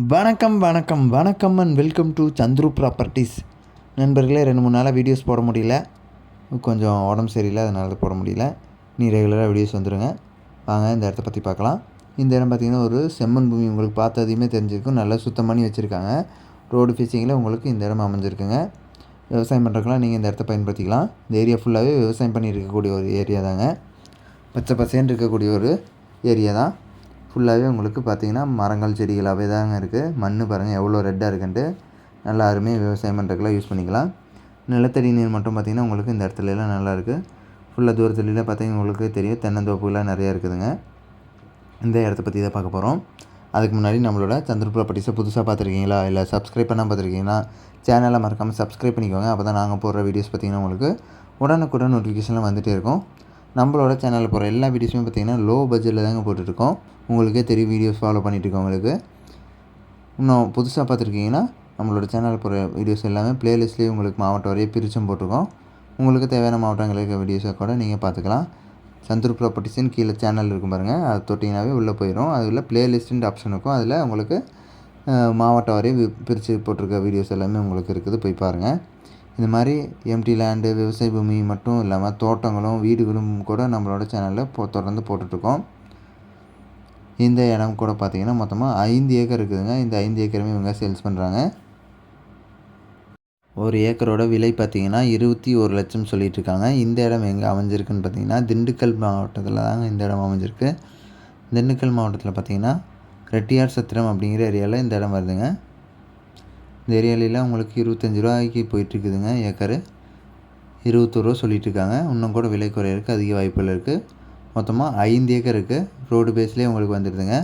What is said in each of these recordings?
வணக்கம் வணக்கம் வணக்கம் and welcome to Chandru properties நண்பர்களே ரெண்டு மூணு நாளாக வீடியோஸ் போட முடியல. கொஞ்சம் உடம்பு சரியில்லை அதனால போட முடியல. நீ ரெகுலராக வீடியோஸ் வந்துடுங்க வாங்க இந்த இடத்த பற்றி பார்க்கலாம். இந்த இடம் பார்த்திங்கன்னா ஒரு செம்மன் பூமி. உங்களுக்கு பார்த்ததையுமே தெரிஞ்சிருக்கும். நல்லா சுத்தம் பண்ணி வச்சுருக்காங்க. ரோடு ஃபிஷிங்கில் உங்களுக்கு இந்த இடம் அமைஞ்சிருக்குங்க. விவசாயம் பண்ணுறக்கெல்லாம் நீங்கள் இந்த இடத்த பயன்படுத்திக்கலாம். இந்த ஏரியா ஃபுல்லாகவே விவசாயம் பண்ணி இருக்கக்கூடிய ஒரு ஏரியா தாங்க. பச்சை பசேன்னு இருக்கக்கூடிய ஒரு ஏரியா தான். ஃபுல்லாகவே உங்களுக்கு பார்த்தீங்கன்னா மரங்கள் செடிகளாகவே தாங்க இருக்குது மண் பாருங்கள் எவ்வளோ ரெட்டாக இருக்குன்ட்டு. நல்லா அருமையாக விவசாயம் பண்ணுறதுக்குலாம் யூஸ் பண்ணிக்கலாம். நிலத்தடி நீர் மட்டும் பார்த்திங்கன்னா உங்களுக்கு இந்த இடத்துல எல்லாம் நல்லா இருக்குது ஃபுல்லாக தூரத்துலலாம் பார்த்திங்கன்னா உங்களுக்கு தெரியும். தென்னந்தோப்புகள்லாம் நிறையா இருக்குதுங்க. இந்த இடத்த பற்றி தான் பார்க்க போகிறோம் அதுக்கு முன்னாடி நம்மளோட சந்திர ப்ராப்பர்ட்டிஸை புதுசாக பார்த்துருக்கீங்களா? இல்லை சப்ஸ்கிரைப் பண்ணால் பார்த்துருக்கீங்களா? சேனலை மறக்காமல் சப்ஸ்கிரைப் பண்ணிக்கோங்க. அப்போ தான் நாங்கள் போடுற வீடியோஸ் பார்த்திங்கன்னா உங்களுக்கு உடனுக்குடன் நோட்டிஃபிகேஷன்லாம் வந்துகிட்டே இருக்கும். நம்மளோட சேனலில் போகிற எல்லா வீடியோஸுமே பார்த்திங்கன்னா லோ பட்ஜெட்டில் தாங்க போட்டுட்ருக்கோம் உங்களுக்கே தெரியும் வீடியோஸ் ஃபாலோ பண்ணிகிட்டு உங்களுக்கு இன்னும் புதுசாக பார்த்துருக்கீங்கன்னா நம்மளோட சேனலில் போகிற வீடியோஸ் எல்லாமே ப்ளேலிஸ்ட்லேயே உங்களுக்கு மாவட்டம் வரையே பிரிச்சும் போட்டிருக்கோம். உங்களுக்கு தேவையான மாவட்டங்களுக்கு வீடியோஸை கூட நீங்கள் பார்த்துக்கலாம் சந்தூர் ப்ராப்பர்ட்டிஸ்னு கீழே சேனல் இருக்கும் பாருங்கள் அது தொட்டிங்கனாவே உள்ளே போயிடும் அதில் ப்ளேலிஸ்ட்டுன்ற ஆப்ஷன் இருக்கும். அதில் உங்களுக்கு மாவட்டம் வரையும் பிரித்து போட்டிருக்க வீடியோஸ் எல்லாமே உங்களுக்கு இருக்குது. போய் பாருங்கள் இந்த மாதிரி எம்டி லேண்டு விவசாய பூமி மட்டும் இல்லாமல் தோட்டங்களும் வீடுகளும் கூட நம்மளோட சேனலில் போ தொடர்ந்து போட்டுட்ருக்கோம். இந்த இடம் கூட பார்த்திங்கன்னா மொத்தமாக ஐந்து ஏக்கர் இருக்குதுங்க. இந்த ஐந்து ஏக்கருமே இவங்க சேல்ஸ் பண்ணுறாங்க ஒரு ஏக்கரோட விலை பார்த்திங்கன்னா இருபத்தி ஒரு லட்சம் சொல்லிகிட்டு இருக்காங்க இந்த இடம் எங்கே அமைஞ்சிருக்குன்னு பார்த்தீங்கன்னா திண்டுக்கல் மாவட்டத்தில் தாங்க இந்த இடம் அமைஞ்சிருக்கு. திண்டுக்கல் மாவட்டத்தில் பார்த்திங்கன்னா ரெட்டியார் சத்திரம் அப்படிங்கிற ஏரியாவில் இந்த இடம் வருதுங்க. இந்த ஏரியாலெலாம் உங்களுக்கு இருபத்தஞ்சி ரூபாய்க்கு போயிட்டுருக்குதுங்க ஏக்கரு. இருபத்தொரு ரூபா சொல்லிகிட்டு இருக்காங்க இன்னும் கூட விலை குறையிறதுக்கு அதிக வாய்ப்புகள் இருக்குது மொத்தமாக ஐந்து ஏக்கர் இருக்குது ரோடு பேஸ்லேயே உங்களுக்கு வந்துடுதுங்க.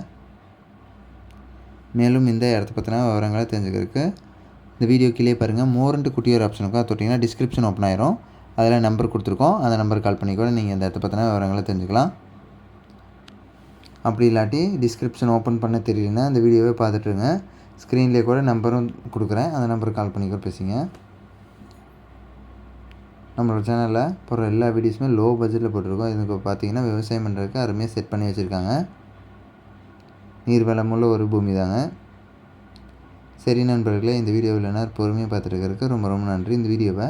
மேலும் இந்த இடத்த பற்றின விவரங்களை தெரிஞ்சுக்கிறதுக்கு இந்த வீடியோ கீழே பாருங்கள் மோரண்ட்டு குட்டியோர் ஆப்ஷனுக்கும் அது தொட்டிங்கன்னா டிஸ்கிரிப்ஷன் ஓப்பன் ஆயிரும். அதில் நம்பர் கொடுத்துருக்கோம். அந்த நம்பர் கால் பண்ணி கூட நீங்கள் இந்த இடத்த பற்றின விவரங்களை தெரிஞ்சுக்கலாம். அப்படி இல்லாட்டி டிஸ்கிரிப்ஷன் ஓப்பன் பண்ண தெரியலன்னா அந்த வீடியோவே பார்த்துட்ருங்க ஸ்க்ரீன்லேயே கூட நம்பரும் கொடுக்குறேன். அந்த நம்பருக்கு கால் பண்ணி கூட பேசுங்க. நம்மளோட சேனலில் போகிற எல்லா வீடியோஸுமே லோ பட்ஜெட்டில் போட்டிருக்கோம். இதுக்கு பார்த்தீங்கன்னா விவசாயம் பண்ணுறதுக்கு அருமையாக செட் பண்ணி வச்சுருக்காங்க. நீர் வளமுள்ள ஒரு பூமி தாங்க. சரி நண்பர்களே இந்த வீடியோவில் என்ன பொறுமையாக பார்த்துருக்கிறதுக்கு ரொம்ப ரொம்ப நன்றி. இந்த வீடியோவை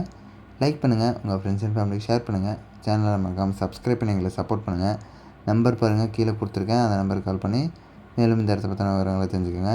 லைக் பண்ணுங்கள் உங்கள் ஃப்ரெண்ட்ஸ் அண்ட் ஃபேமிலிக்கு ஷேர் பண்ணுங்கள் சேனலை மறக்காமல் சப்ஸ்கிரைப் பண்ணி எங்களை சப்போர்ட் பண்ணுங்கள் நம்பர் பாருங்கள் கீழே கொடுத்துருக்கேன். அந்த நம்பருக்கு கால் பண்ணி மேலும் இந்த இடத்த பற்றின விவரங்களை தெரிஞ்சுக்கோங்க.